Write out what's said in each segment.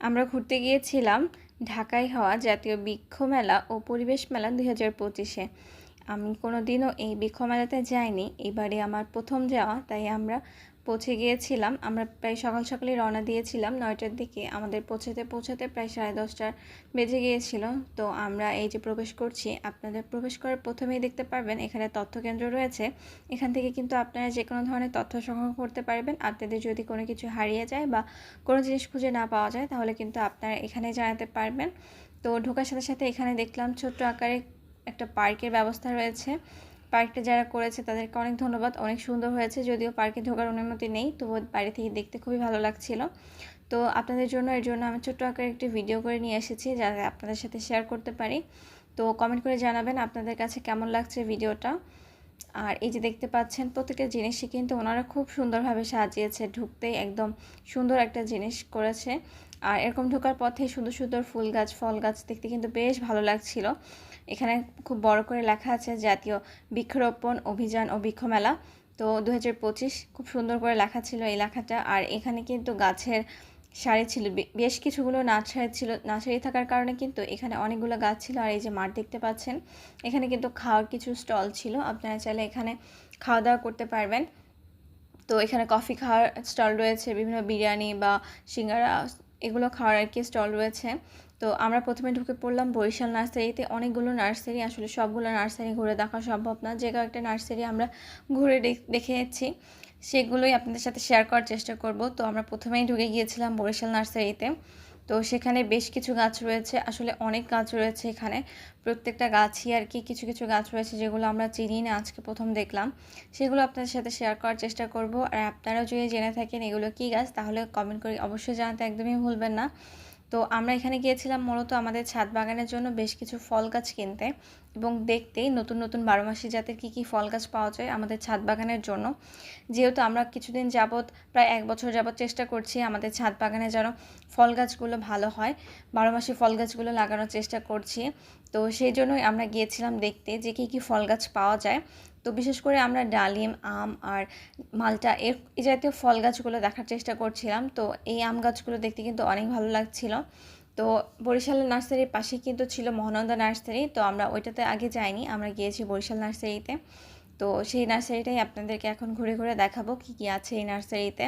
আমরা ঘুরতে গিয়েছিলাম ঢাকায় হওয়া জাতীয় বৃক্ষ মেলা ও পরিবেশ মেলা দুই হাজার পঁচিশে। আমি কোনো দিনও এই বৃক্ষ মেলাতে যাইনি, এবারে আমার প্রথম যাওয়া, তাই আমরা পৌঁছে গিয়েছিলাম। আমরা প্রায় সকাল সকালে রওনা দিয়েছিলাম। নয়টার দিকে আমাদের পৌঁছাতে পৌঁছাতে প্রায় সাড়ে দশটার বেজে গিয়েছিল। তো আমরা এই যে প্রবেশ করছি, আপনাদের প্রবেশ করার প্রথমেই দেখতে পারবেন, এখানে তথ্য কেন্দ্র রয়েছে। এখান থেকে কিন্তু আপনারা যে কোনো ধরনের তথ্য সংগ্রহ করতে পারবেন। আপনাদের যদি কোনো কিছু হারিয়ে যায় বা কোনো জিনিস খুঁজে না পাওয়া যায়, তাহলে কিন্তু আপনারা এখানে জানাতে পারবেন। তো ঢোকার সাথে সাথে এখানে দেখলাম ছোট্ট আকারে একটা পার্কের ব্যবস্থা রয়েছে। পার্কটা যারা করেছে, তাদেরকে অনেক ধন্যবাদ। অনেক সুন্দর হয়েছে, যদিও পার্কে ঢোকার অনুমতি নেই তবুও বাইরে থেকে দেখতে খুবই ভালো লাগছিল। তো আপনাদের জন্য, এর জন্য আমি ছোট্ট আকারে একটি ভিডিও করে নিয়ে এসেছি, যাতে আপনাদের সাথে শেয়ার করতে পারি। তো কমেন্ট করে জানাবেন আপনাদের কাছে কেমন লাগছে ভিডিওটা। আর এই যে দেখতে পাচ্ছেন প্রত্যেকটা জিনিসই কিন্তু ওনারা খুব সুন্দরভাবে সাজিয়েছে, ঢুকতেই একদম সুন্দর একটা জিনিস করেছে। আর এরকম ঢোকার পথে সুন্দর সুন্দর ফুল গাছ, ফল গাছ দেখতে কিন্তু বেশ ভালো লাগছিল। এখানে খুব বড় করে লেখা আছে জাতীয় বৃক্ষরোপণ অভিযান ও বৃক্ষ মেলা। তো দু হাজার পঁচিশ খুব সুন্দর করে লেখা ছিল এই লেখাটা। আর এখানে কিন্তু গাছের সারি ছিল। বেশ কিছুগুলো নার্সারি ছিল। নার্সারি থাকার কারণে কিন্তু এখানে অনেকগুলো গাছ ছিল। আর এই যে মাঠ দেখতে পাচ্ছেন, এখানে কিন্তু খাওয়ার কিছু স্টল ছিল। আপনারা চাইলে এখানে খাওয়া দাওয়া করতে পারবেন। তো এখানে কফি খাওয়ার স্টল রয়েছে। বিভিন্ন বিরিয়ানি বা সিঙ্গারা, এগুলো খাওয়ার আর কি স্টল রয়েছে। তো আমরা প্রথমে ঢুকে পড়লাম বরিশাল নার্সারিতে। অনেকগুলো নার্সারি, আসলে সবগুলো নার্সারি ঘুরে দেখা সম্ভব না। যে কয়েকটা নার্সারি আমরা ঘুরে দেখ- দেখে এসেছি সেগুলোই আপনাদের সাথে শেয়ার করার চেষ্টা করব। তো আমরা প্রথমেই ঢুকে গিয়েছিলাম বরিশাল নার্সারিতে। তো সেখানে বেশ কিছু গাছ রয়েছে, আসলে অনেক গাছ রয়েছে এখানে। প্রত্যেকটা গাছই আর কি কিছু কিছু গাছ রয়েছে যেগুলো আমরা চিনি না, আজকে প্রথম দেখলাম। সেগুলো আপনাদের সাথে শেয়ার করার চেষ্টা করব। আর আপনারাও যদি জেনে থাকেন এগুলো কী গাছ, তাহলে কমেন্ট করে অবশ্যই জানাতে একদমই ভুলবেন না। তো আমরা এখানে গিয়েছিলাম মূলত আমাদের ছাদ বাগানের জন্য বেশ কিছু ফল গাছ কিনতে। এবং দেখতেই নতুন নতুন বারোমাসি জাতের কী কী ফল গাছ পাওয়া যায় আমাদের ছাদ বাগানের জন্য। যেহেতু আমরা কিছুদিন যাবৎ, প্রায় এক বছর যাবৎ চেষ্টা করছি আমাদের ছাদ বাগানে যেন ফল গাছগুলো ভালো হয়। বারোমাসি ফল গাছগুলো লাগানোর চেষ্টা করছি। তো সেই জন্যই আমরা গিয়েছিলাম দেখতে যে কী কী ফল গাছ পাওয়া যায়। তো বিশেষ করে আমরা ডালিম, আম আর মালটা এর এই জাতীয় ফল গাছগুলো দেখার চেষ্টা করছিলাম। তো এই আম গাছগুলো দেখতে কিন্তু অনেক ভালো লাগছিল। তো বরিশালের নার্সারির পাশে কিন্তু ছিল মহানন্দা নার্সারি, তো আমরা ওইটাতে আগে যাইনি, আমরা গিয়েছি বরিশাল নার্সারিতে। তো সেই নার্সারিটাই আপনাদেরকে এখন ঘুরে ঘুরে দেখাবো কী কী আছে এই নার্সারিতে।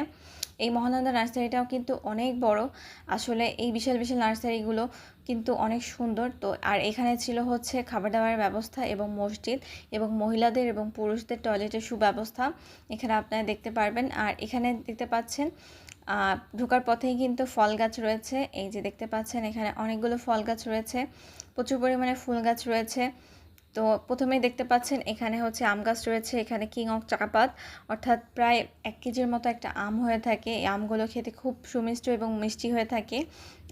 এই মহানন্দা নার্সারিটাও কিন্তু অনেক বড়, আসলে এই বিশাল বিশাল নার্সারিগুলো কিন্তু অনেক সুন্দর। তো আর এখানে ছিল হচ্ছে খাবার দাবারের ব্যবস্থা এবং মসজিদ এবং মহিলাদের এবং পুরুষদের টয়লেটের সুব্যবস্থা, এখানে আপনারা দেখতে পারবেন। আর এখানে দেখতে পাচ্ছেন ঢোকার পথেই কিন্তু ফল গাছ রয়েছে। এই যে দেখতে পাচ্ছেন, এখানে অনেকগুলো ফল গাছ রয়েছে। প্রচুর পরিমাণে ফুল গাছ রয়েছে। তো প্রথমেই দেখতে পাচ্ছেন, এখানে হচ্ছে আম গাছ রয়েছে, এখানে কিং অফ চাকাপাত অর্থাৎ প্রায় এক কেজির মতো একটা আম হয়ে থাকে। এই আমগুলো খেতে খুব সুমিষ্ট এবং মিষ্টি হয়ে থাকে।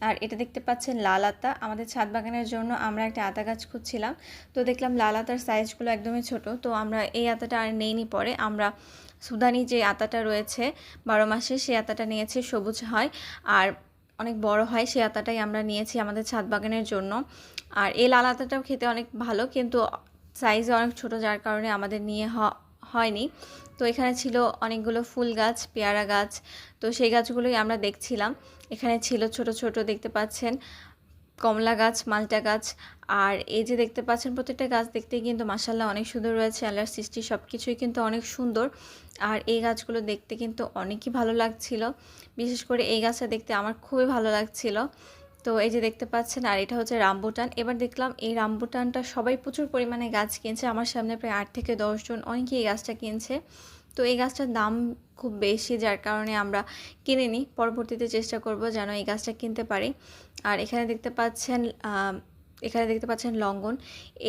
আর এটা দেখতে পাচ্ছেন, লাল আতা। আমাদের ছাদ বাগানের জন্য আমরা একটা আতা গাছ খুঁজছিলাম। তো দেখলাম লাল আতার সাইজগুলো একদমই ছোট। তো আমরা এই আতাটা আর নেইনি পরে। আমরা সুদানি যে আতাটা রয়েছে, বারো মাসে সেই আতাটা নিয়েছি, সবুজ হয়। আর অনেক বড় হয়, সেই আতাটাই আমরা নিয়েছি আমাদের ছাদ বাগানের জন্য। আর এই লাল আতাটাও খেতে অনেক ভালো, কিন্তু সাইজে অনেক ছোট, যার কারণে আমাদের নিয়ে হয়নি। তো এখানে ছিল অনেকগুলো ফুল গাছ, পেয়ারা গাছ। তো সেই গাছগুলোই আমরা দেখছিলাম। এখানে ছিল ছোট ছোট, দেখতে পাচ্ছেন। কমলা গাছ, মালটা গাছ, আর এই যে দেখতে পাচ্ছেন প্রত্যেকটা গাছ দেখতেই কিন্তু মাসাল্লাহ অনেক সুন্দর রয়েছে, আল্লাহর সৃষ্টি সব কিছুই কিন্তু অনেক সুন্দর। আর এই গাছগুলো দেখতে কিন্তু অনেকই ভালো লাগছিল। বিশেষ করে এই গাছটা দেখতে আমার খুবই ভালো লাগছিল। তো এই যে দেখতে পাচ্ছেন, আর এটা হচ্ছে রামবুটান। এবার দেখলাম এই রামবুটানটা সবাই প্রচুর পরিমাণে গাছ কিনছে। আমার সামনে প্রায় আট থেকে দশজন অনেকেই এই গাছটা কিনছে। তো এই গাছটার দাম খুব বেশি, যার কারণে আমরা কিনে নিই। পরবর্তীতে চেষ্টা করব যেন এই গাছটা কিনতে পারি। আর এখানে দেখতে পাচ্ছেন এখানে দেখতে পাচ্ছেন লঙ্গন।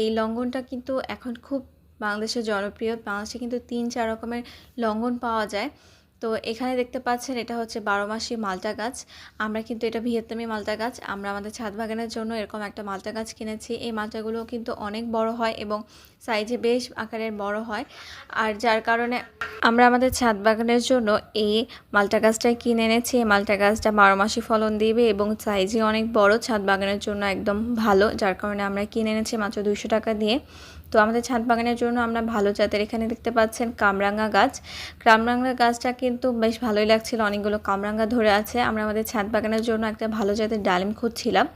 এই লঙ্গনটা কিন্তু এখন খুব বাংলাদেশের জনপ্রিয়। বাংলাদেশে কিন্তু তিন, চার রকমের লঙ্গন পাওয়া যায়। তো এখানে দেখতে পাচ্ছেন এটা হচ্ছে বারো মাসি মালটা গাছ। আমরা কিন্তু এটা ভিয়েতনামি মালটা গাছ। আমরা আমাদের ছাদ বাগানের জন্য এরকম একটা মালটা গাছ কিনেছি। এই মালটাগুলো কিন্তু অনেক বড় হয় এবং সাইজে বেশ আকারের বড় হয়। আর যার কারণে আমরা আমাদের ছাদ বাগানের জন্য এই মালটা গাছটাই কিনে এনেছি। এই মালটা গাছটা বারো মাসি ফলন দিবে এবং সাইজে অনেক বড়। ছাদ বাগানের জন্য একদম ভালো। যার কারণে আমরা কিনে এনেছি মাত্র দুইশো টাকা দিয়ে। তো আমাদের ছাদ বাগানের জন্য আমরা ভালো জাতের এখানে দেখতে পাচ্ছেন কামরাঙ্গা গাছ। কামরাঙ্গা গাছটা কিন্তু বেশ ভালোই লাগছিল, অনেকগুলো কামরাঙ্গা ধরে আছে। আমরা আমাদের ছাদ বাগানের জন্য একটা ভালো জাতের ডালিম খুঁজছিলাম।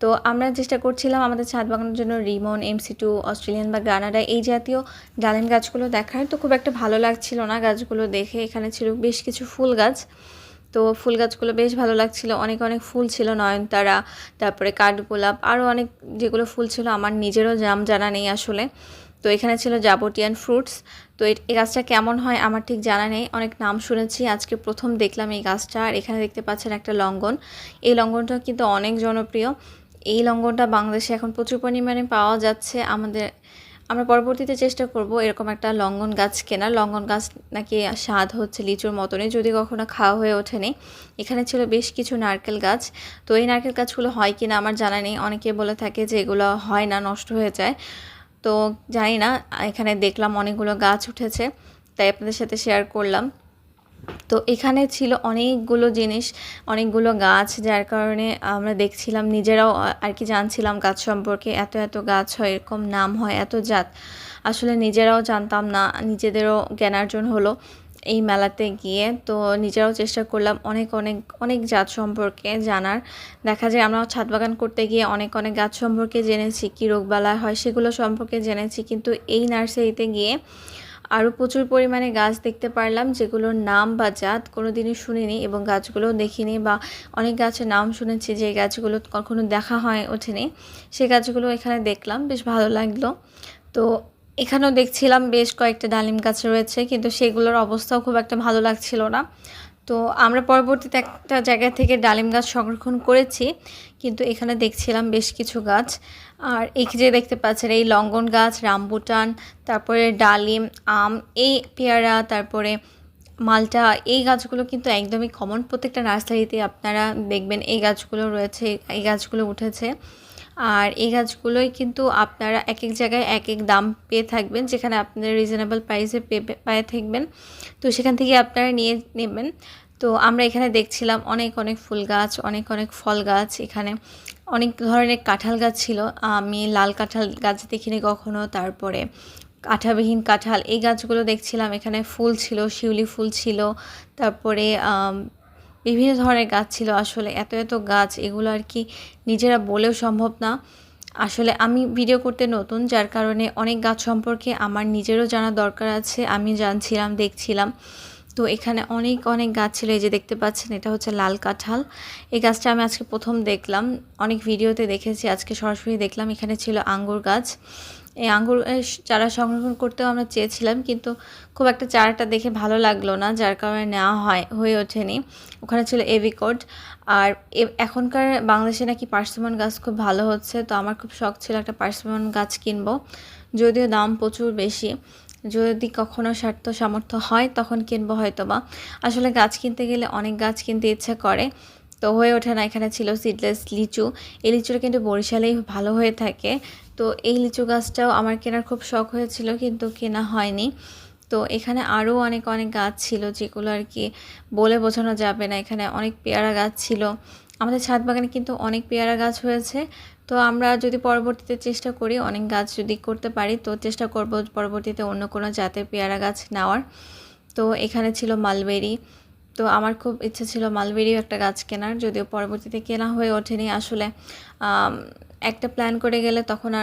তো আমরা চেষ্টা করছিলাম আমাদের ছাদ বাগানের জন্য রিমন এমসি টু, অস্ট্রেলিয়ান বা গ্রানাডা এই জাতীয় ডালিম গাছগুলো দেখার। তো খুব একটা ভালো লাগছিল না গাছগুলো দেখে। এখানে ছিল বেশ কিছু ফুল গাছ। তো ফুল গাছগুলো বেশ ভালো লাগছিল। অনেক অনেক ফুল ছিল নয়নতারা, তারপরে কাঠগোলাপ আরও অনেক যেগুলো ফুল ছিল। আমার নিজেরও নাম জানা নেই আসলে। তো এখানে ছিল যাবটিয়ান ফ্রুটস তো এই গাছটা কেমন হয় আমার ঠিক জানা নেই। অনেক নাম শুনেছি। আজকে প্রথম দেখলাম এই গাছটা। আর এখানে দেখতে পাচ্ছেন একটা লঙ্ঘন এই লঙ্ঘনটা কিন্তু অনেক জনপ্রিয়। এই লঙ্ঘনটা বাংলাদেশে এখন প্রচুর পরিমাণে পাওয়া যাচ্ছে। আমাদের আমরা পরবর্তীতে চেষ্টা করব এরকম একটা লঙ্গন গাছ কেনা লঙ্গন গাছ নাকি স্বাদ হচ্ছে লিচুর মতনই, যদি কখনো খাওয়া হয়ে ওঠেনি। এখানে ছিল বেশ কিছু নারকেল গাছ। তো এই নারকেল গাছগুলো হয় কি না আমার জানা নেই। অনেকে বলে থাকে যে এগুলো হয় না, নষ্ট হয়ে যায়। তো জানি না, এখানে দেখলাম অনেকগুলো গাছ উঠেছে, তাই আপনাদের সাথে শেয়ার করলাম। তো এখানে ছিল অনেকগুলো জিনিস, অনেকগুলো গাছ, যার কারণে আমরা দেখছিলাম, নিজেরাও আর কি জানছিলাম গাছ সম্পর্কে, এত এত গাছ হয়, এরকম নাম হয়, এত জাত। আসলে নিজেরাও জানতাম না, নিজেদেরও জ্ঞানার্জন হলো এই মেলাতে গিয়ে। তো নিজেরাও চেষ্টা করলাম অনেক অনেক অনেক জাত সম্পর্কে জানার। দেখা যায় আমরা ছাদ বাগান করতে গিয়ে অনেক অনেক গাছ সম্পর্কে জেনেছি, কী রোগবালা হয় সেগুলো সম্পর্কে জেনেছি, কিন্তু এই নার্সারিতে গিয়ে আরও প্রচুর পরিমাণে গাছ দেখতে পারলাম, যেগুলোর নাম বা জাত কোনো দিনই শুনিনি এবং গাছগুলোও দেখিনি বা অনেক গাছের নাম শুনেছি যে গাছগুলো কখনো দেখা হয় ওঠেনি। সেই গাছগুলো এখানে দেখলাম, বেশ ভালো লাগল। তো এখানেও দেখছিলাম বেশ কয়েকটা ডালিম গাছ রয়েছে, কিন্তু সেগুলোর অবস্থাও খুব একটা ভালো লাগছিল না। তো আমরা পরবর্তীতে একটা জায়গা থেকে ডালিম গাছ সংরক্ষণ করেছি, কিন্তু এখানে দেখছিলাম বেশ কিছু গাছ। আর এই যে দেখতে পাচ্ছেন, এই লঙ্গন গাছ, রামবুটান, তারপরে ডালিম, আম, এই পেয়ারা, তারপরে মালটা, এই গাছগুলো কিন্তু একদমই কমন প্রত্যেকটা নার্সারিতে আপনারা দেখবেন এই গাছগুলো রয়েছে, এই গাছগুলো উঠেছে। আর এই গাছগুলোই কিন্তু আপনারা এক এক জায়গায় এক এক দাম পেয়ে থাকবেন, যেখানে আপনারা রিজনেবল প্রাইসে পেয়ে থাকবেন। তো সেখান থেকে আপনারা নিয়ে নেবেন। তো আমরা এখানে দেখছিলাম অনেক অনেক ফুল গাছ, অনেক অনেক ফল গাছ এখানে। অনেক ধরনের কাঁঠাল গাছ ছিল। আমি লাল কাঁঠাল গাছ দেখিনি কখনো, তারপরে কাঁঠাবিহীন কাঁঠাল। এই গাছগুলো দেখছিলাম এখানে ফুল ছিল, শিউলি ফুল ছিল। তারপরে বিভিন্ন ধরনের গাছ ছিল আসলে, এত এত গাছ, এগুলো আর কি নিজেরা বলেও সম্ভব না। আসলে আমি ভিডিও করতে নতুন, যার কারণে অনেক গাছ সম্পর্কে আমার নিজেরও জানা দরকার আছে, আমি জানছিলাম, দেখছিলাম। তো এখানে অনেক অনেক গাছ ছিল, এই যে দেখতে পাচ্ছেন, এটা হচ্ছে লাল কাঁঠাল। এই গাছটা আমি আজকে প্রথম দেখলাম, অনেক ভিডিওতে দেখেছি, আজকে সরাসরি দেখলাম, এখানে ছিল আঙ্গুর গাছ। এই আঙ্গুর চারা সংরক্ষণ করতেও আমরা চেয়েছিলাম, কিন্তু খুব একটা চারাটা দেখে ভালো লাগল না, যার কারণে নেওয়া হয়, হয়ে ওঠেনি। ওখানে ছিল এভিকোড আর এখনকার বাংলাদেশে নাকি পার্সিমন গাছ খুব ভালো হচ্ছে, তো আমার খুব শখ ছিল একটা পার্সিমন গাছ কিনবো। যদিও দাম প্রচুর বেশি, যদি কখনো স্বার্থ সামর্থ্য হয়, তখন কিনবো হয়তো বা আসলে গাছ কিনতে গেলে অনেক গাছ কিনতে ইচ্ছা করে তো হয়ে ওঠে না। এখানে ছিল সিডলেস লিচু। এই লিচুটা কিন্তু বরিশালেই ভালো হয়ে থাকে। তো এই লিচু গাছটাও আমার কেনার খুব শখ হয়েছিল, কিন্তু কেনা হয়নি। তো এখানে আরও অনেক অনেক গাছ ছিল যেগুলো আর কি বলে বোঝানো যাবে না। এখানে অনেক পেয়ারা গাছ ছিল। আমাদের ছাদ বাগানে কিন্তু অনেক পেয়ারা গাছ হয়েছে। তো আমরা যদি পরবর্তীতে চেষ্টা করি অনেক গাছ যদি করতে পারি, তো চেষ্টা করব পরবর্তীতে অন্য কোনো জাতের পেয়ারা গাছ নেওয়ার। তো এখানে ছিল মালবেরি। তো আমার খুব ইচ্ছে ছিল মালবেরিও একটা গাছ কেনার, যদিও পরবর্তীতে কেনা হয়ে ওঠেনি। আসলে একটা প্ল্যান করে গেলে তখন আর